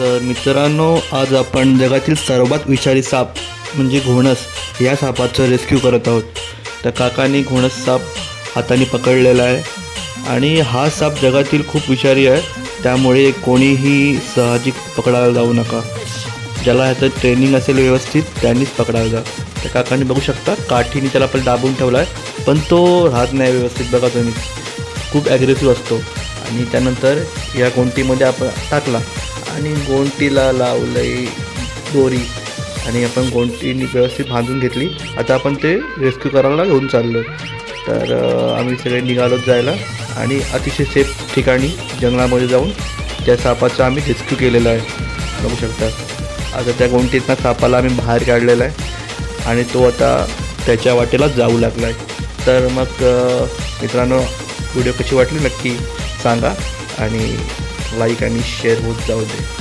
तर मित्रांनो आज आपण जगातील सर्वात विषारी साप म्हणजे घोणस या सापाचं रेस्क्यू करत आहोत. त्या काकांनी घोणस साप हाताने पकडलेला आहे आणि हा साप जगातील खूप विषारी आहे. त्यामुळे कोणीही साहजिक पकडायला जाऊ नका. ज्याला ह्याचं ट्रेनिंग असेल व्यवस्थित त्यांनीच पकडायला जा. त्या काकांनी बघू शकता काठीने त्याला आपण दाबून ठेवला आहे पण तो राहत नाही व्यवस्थित. बघा तुम्ही खूप ॲग्रेसिव्ह असतो. आणि त्यानंतर या कोणतीमध्ये आपण टाकला. आणि गोंटीला लावलंय दोरी. आणि आपण गोंटी व्यवस्थित बांधून घेतली. आता आपण ते रेस्क्यू करायला घेऊन चाललो तर आम्ही सगळे निघालोच जायला. आणि अतिशय सेफ ठिकाणी जंगलामध्ये जाऊन त्या सापाचा आम्ही रेस्क्यू केलेला आहे. बघू शकता. आता त्या गोंटीतनं सापाला आम्ही बाहेर काढलेला आहे. आणि तो आता त्याच्या वाटेला जाऊ लागला आहे तर मग मित्रांनो व्हिडिओ कशी वाटली नक्की सांगा. आणि like and share with do.